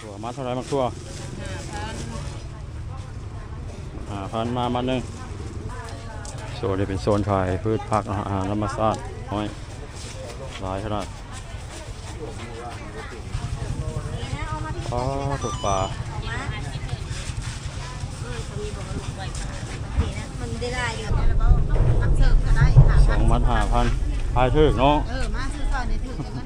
ถั่วมาเท่าไรมาทั่วห้าพันมามาหนึ่งโซนนี้เป็นโซนขายพืชผักอาหารธรรมชาติน้อยหลายขนาดอ๋อตกปลามันได้ได้เยอะแล้วก็มักเสิร์ฟก็ได้หาสองมัดหาพันพายถึกเนาะเออมาซื้อซอยในถือ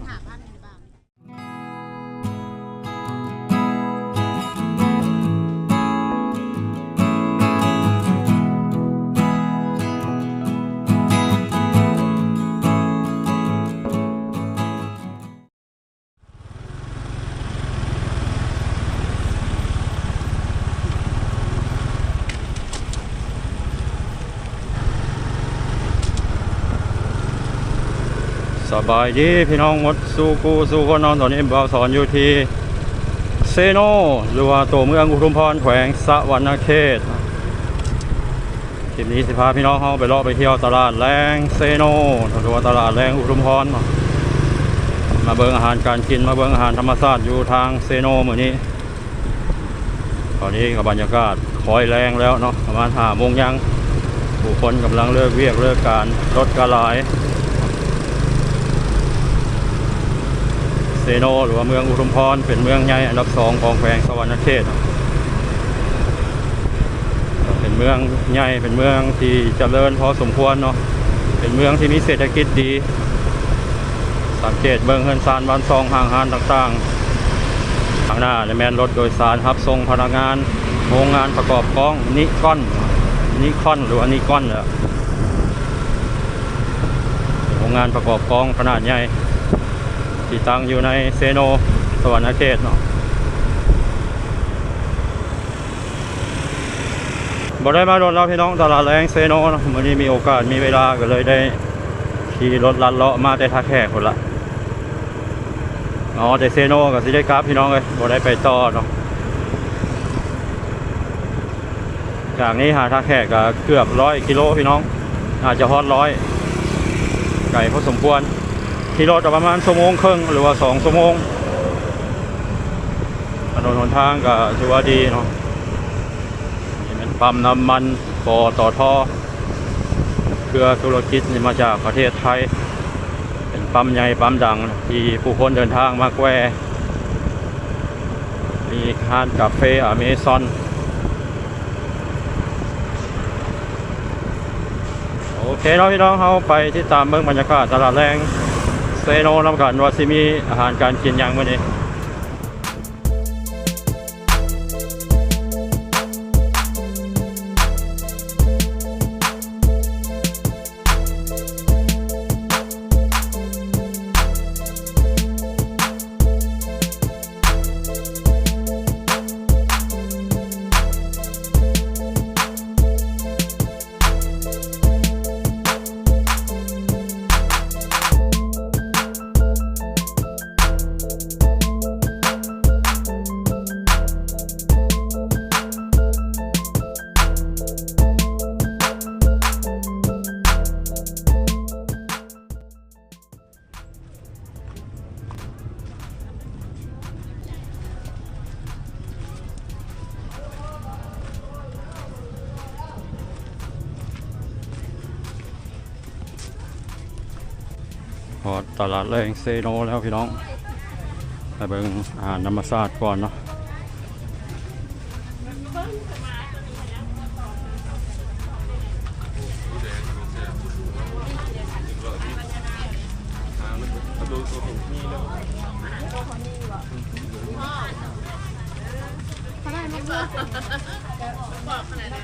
สบายดีพี่น้องหมดสู้กูสู้คนนอนตอนนี้บ่าวสอนอยู่ที่เซโนหรือว่าตัวเมืองอุทุมพรแขวงสะวรรณเขตคลิปนี้สิพาพี่น้องเขาไปเลาะไปเที่ยวตลาดแรงเซโนหรือว่าตลาดแรงอุทุมพรมามาเบิ่งอาหารการกินมาเบิ่งอาหารธรรมชาติอยู่ทางเซโนเหมือนนี้ ตอนนี้กับบรรยากาศคอยแรงแล้วเนาะประมาณห้าโมงยังผู้คนกำลังเลิกเวียกเลิกการรถกระหลาย เซโนหรือว่าเมืองอุทุมพรเป็นเมืองใหญ่อันดับสองของแขวงสวรรณเขตเป็นเมืองใหญ่เป็นเมืองที่เจริญพอสมควรเนาะเป็นเมืองที่มีเศรษฐกิจดี สังเกตเบื้องเฮือนซานบ้านซองห่างหานต่างๆทางหน้าในแมนรถโดยสารรับส่งพนักงานโรงงานประกอบกล้องนิคอนนิคอนหรือว่านิคอนเนี่ยโรงงานประกอบกล้องขนาดใหญ่ ที่ตั้งอยู่ในเซโนสวรรณเขตเนาะบ่ได้มาโดนเราพี่น้องตลาดแรงเซโนเนาะวันนี้มีโอกาสมีเวลาก็เลยได้ขี่รถลัดเลาะมาแต่ท่าแขกคนละอ๋อแต่เซโนกับสิได้กราฟพี่น้องเลยบ่ได้ไปต่อเนาะจากนี้หาท่าแขกก็เกือบร้อยกิโลพี่น้อง อาจจะฮอดร้อยไก่พอสมควร ขี่รถประมาณชั่วโมงครึ่งหรือว่าสองชั่วโมงถนนหนทางก็ถือว่าดีเนาะนี่เป็นปั๊มน้ำมันปอต่อท่อเครือธุรกิจนี่มาจากประเทศไทย เป็นปั๊มใหญ่ปั๊มดัง ที่ผู้คนเดินทางมาแกวมีห้านกาเฟ่อเมซอนโอเคเนาะพี่น้องเขาไปที่ตามเมืองบรรยากาศตลาดแรง เซโนนำกันว่าสิมีอาหารการกินยังมื้อนี้ ตลาดแรงเซโนแล้วพี่น้องไปเบิ่งอาหารธรรมชาติก่อนเนาะเ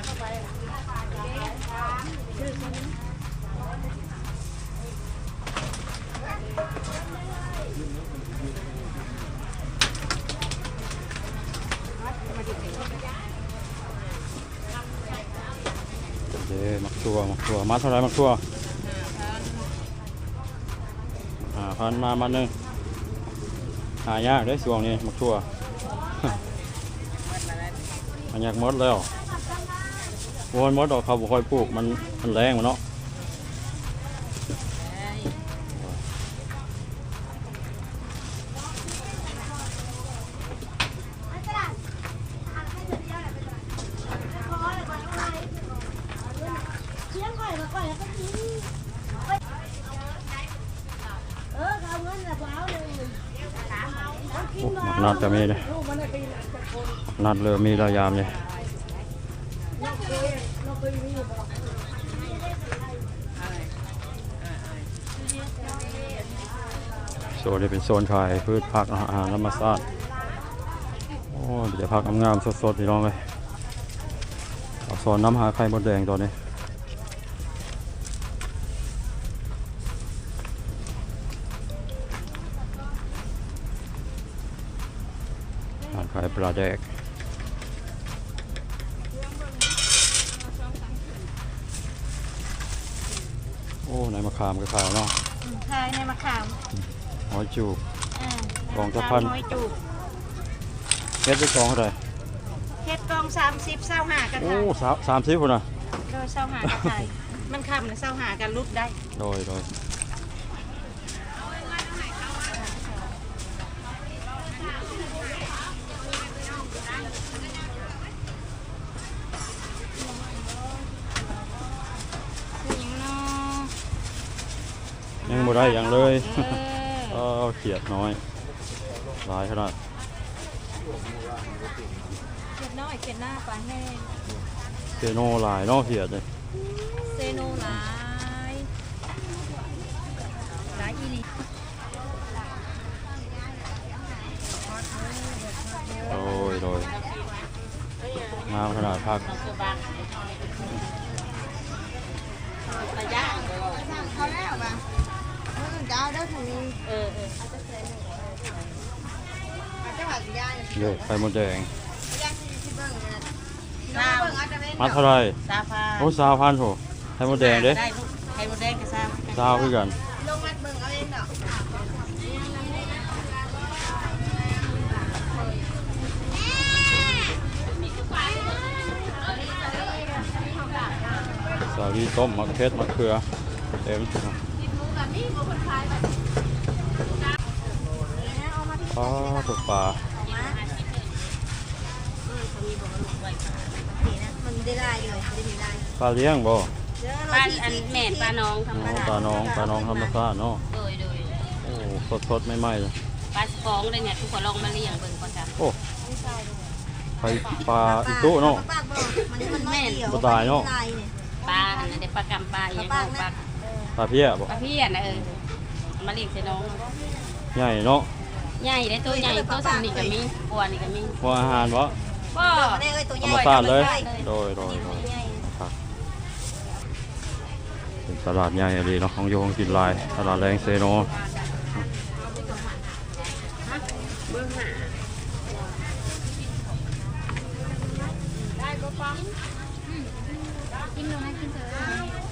กชัวมักชัวมาเท่าไรมักชัวห้าพันหาพันมามาหนึ่งหายากได้ช่วงนี้มักชัวมันอยากมดแล้ววนมดดอกเขาบุคอยปลูกมันมันแรงมันเนาะ นัดก็มีเลยนัดเริ่มมีระยามเลยโซนนี้เป็นโซนขายพืชผักอาหารธรรมชาติโอ้เดี๋ยวผักงามๆสดๆพี่น้องเลยเอาโซนน้ำหาไข่มดแดงตัวนี้ ร้านขายปลาแดกโอ้ในมะขามก็ขายเนาะขายในมะขามหอยจูบอ่ากล่องจะพัน น้อยจูบเฮ็ดได้กองเท่าไหร่เฮ็ดกองสามสิบเศร้าหากันโอ้ค่ะสามสามสิบคนน่ะโดยเศร้าหากันไทยมันคำนะเศร้าหากันรุดได้โดยโดยยัง บ่ได้อย่างเลยเอเอออเขียดน้อยหลายขนาดเขียดน้อยเขียดหน้าปลาแห้งเซโนหลายเนาะเขียดเลยเซโนหลายหลายอีหลีโดยโดยงามขนาดพักระยะเขาแล้วป่ะเออ จะเอาได้ถึงเออเออเอาจังหวัดยายเยอะไข่มดแดงยายที่เบิ่งนะสาวเบิ่งเอาจะเป็นมาเท่าไหรสาวพาโอ้สาวพันโถไข่มดแดงเด้ได้ลูกไข่มดแดงกับสาวสาวคือกันลงมัดเบิ่งเอาเองเนาะสาลีต้มมะเขือมะเขือเต็ม อ๋อถูกปลามันได้ได้เลยได้ได้ปลาเลี้ยงบ่ปลาอันแม่นปลาน้องธรรมอ๋อดาปลาน้องปลาน้องธรรมชาติเนาะโดยโดยโอ้สดสดๆไม่ไหม้เลยปลาสปองเลยเนี่ยทุกคนลองมาเลี้ยงเบิ่งก่อนจ้ะโอ้ไข่ปลาอีตุเนาะมันแม่นบ่ตายเนาะปลาอันนั้นเด็ปลากำปลาอย่างเงี้ยปลาปลาเพี้ยบ่ปลาเพี้ยนนะเออมาเลี้ยงใส่น้องใหญ่เนาะใหญ่ได้ตัวใหญ่ตัวสั่นี่ก็มีปัวนี่ก็มีหัวอาหารบ่ก็ตัวใหธรญ่รมชาติเลย โดยโดยโดยครับเป็นตลาดใหญ่ดีเนาะของโยของกินหลาย ตลาดแรงเซโนกินเลยกินเถอะ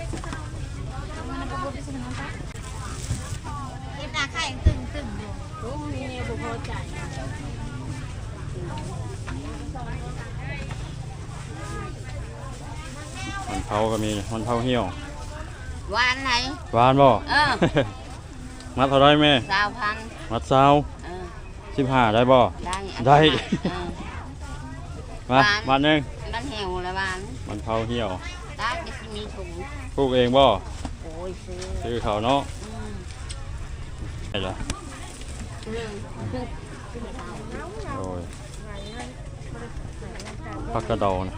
กินหน้าไข่ตึงตึงอยู่โอ้มีแนวบุพอใจมันเผาก็มีมันเผาเหี่ยวหวานไหนหวานบ่เออมัดเท่าไรแม่สาวพันมัดซาวเออสิบห้าได้บ่ได้ได้เออมาหวานมันหนึงมันเหี่ยวละหวานมันเผาเหี่ยวได้จะมีถุงปลูกเองบ่โอ้ ยซื้อซื้อเขาเนาะอืมไอ้ละเรื่องโอ้ยผักกระเดานะ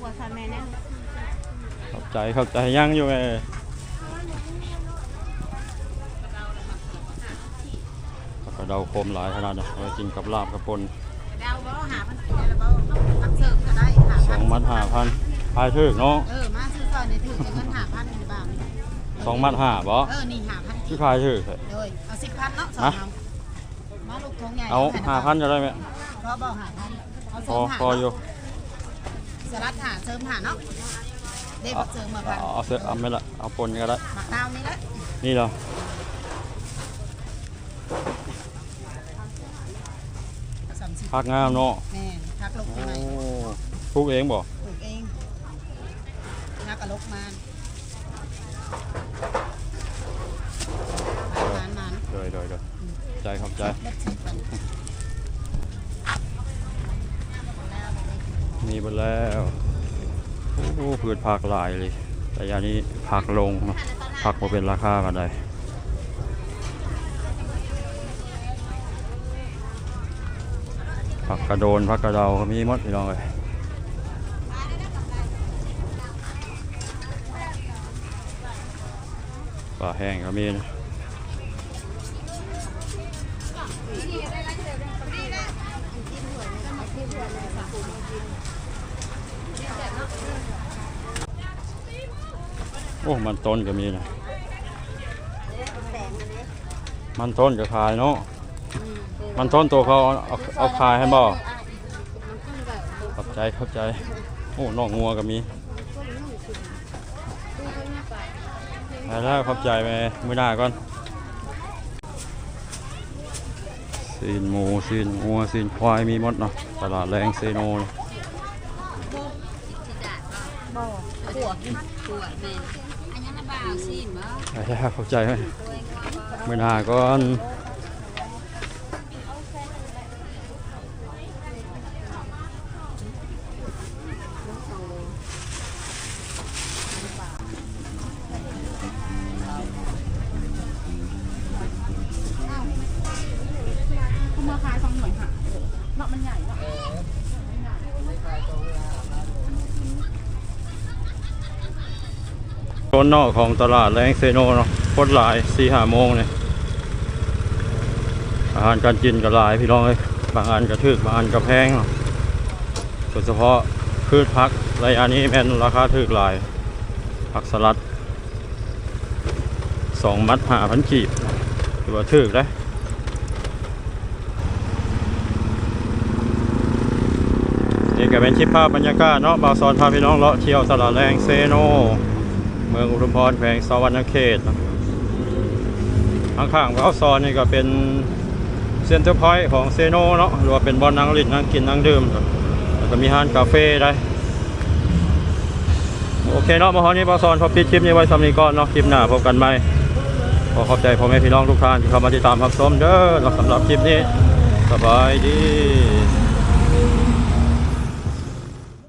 หัวซาแม่เนี่ยเข้าใจเข้าใจยังอยู่ไงผักกระเดาคมหลายขนาดนะเอาไปกินกับลาบกับปนดาว บ่หาพันกินแล้วบ่พักเสริมก็ได้หาสองมัดห้าพันพายถึกเนาะเออมาซื้อซอยในถือเงินหาพันหรือเปล่าสองมัดห้าบ่เออนี่หาพันคือพายถึกเถอะเลยเอาสิบพันเนาะสองเอามาลูกทงใหญ่เอาห้าพันจะได้ไหมพอบ่หาพันเอาพเสริอมหาพออยู่สลัดหาเสริมหาเนาะเด็กเอาเสริมมาพันเอาเอาเสื้อเอาไม่ละเอาปนก็ได้หมักดาวนี่แหละนี่เหรอ สามสิบ พักงามเนาะแม่พักลกโอ้ไปไหนปลูกเองบ่ปลูกเองนักกะลกมานมานมานเดยเดยเดยใจขอบใจเล็ดสิบพันมีหมดแล้วโอ้พืชผักหลายเลย แต่ยานี้ผักลงเนาะผักมาเป็นราคากันได้ ผักกระโดนผักกระเดาก็มีมดพี่น้องเลยปลาแห้งก็มีนะโอ้ มันต้นก็มีนะ มันต้นก็ขายเนาะ มันต้นตัวเขาเอาเอาเอาขายให้บ่ขอบใจขอบใจ โอ้นอกงัวก็มีไปแล้วขอบใจไปมือหน้าก่อนซีนหมูซีนงัวซีนควายมีหมดเนาะตลาดแรงเซโนเนาะขวดขวดแม่นอันนี้นะบ่าวซีนบ่ไปแล้วขอบใจไหมมือหน้าก่อน เขามาขายสองหน่วยค่ะเนาะมันใหญ่เนาะ โซนนอกของตลาดแรงเซโนเนาะโคตรหลายสี่ห้าโมงเนี่ยอาหารการกินก็หลายพี่น้องเลยบางอันก็ถึกบางอันก็แพงเนาะโดยเฉพาะพืชพักระยะนี้แม่นราคาถึกหลายผักสลัดสองมัดหาพันกีบถือว่าถึกเลยนี่ก็เป็นคลิปภาพบรรยากาศเนาะบาวซอนพาพี่น้องเลาะเที่ยวตลาดแรงเซโน เมืองอุดมพรแขวงสวรรณเขตเนาะข้างๆวัดซอนนี่ก็เป็นเซ็นเตอร์พอยต์ของเซโนเนาะหรือว่าเป็นบอลนังลิดนั่งกินนั่งดื่มแล้วก็มีร้านกาแฟได้โอเคเนาะมาฮอนี้บอซอนพอปิดคลิปนี้ไว้สำนีก่อนเนาะคลิปหน้าพบกันใหม่ขอขอบใจพ่อแม่พี่น้องทุกท่านที่เข้ามาติดตามรับชมเด้อสำหรับคลิปนี้สบายดี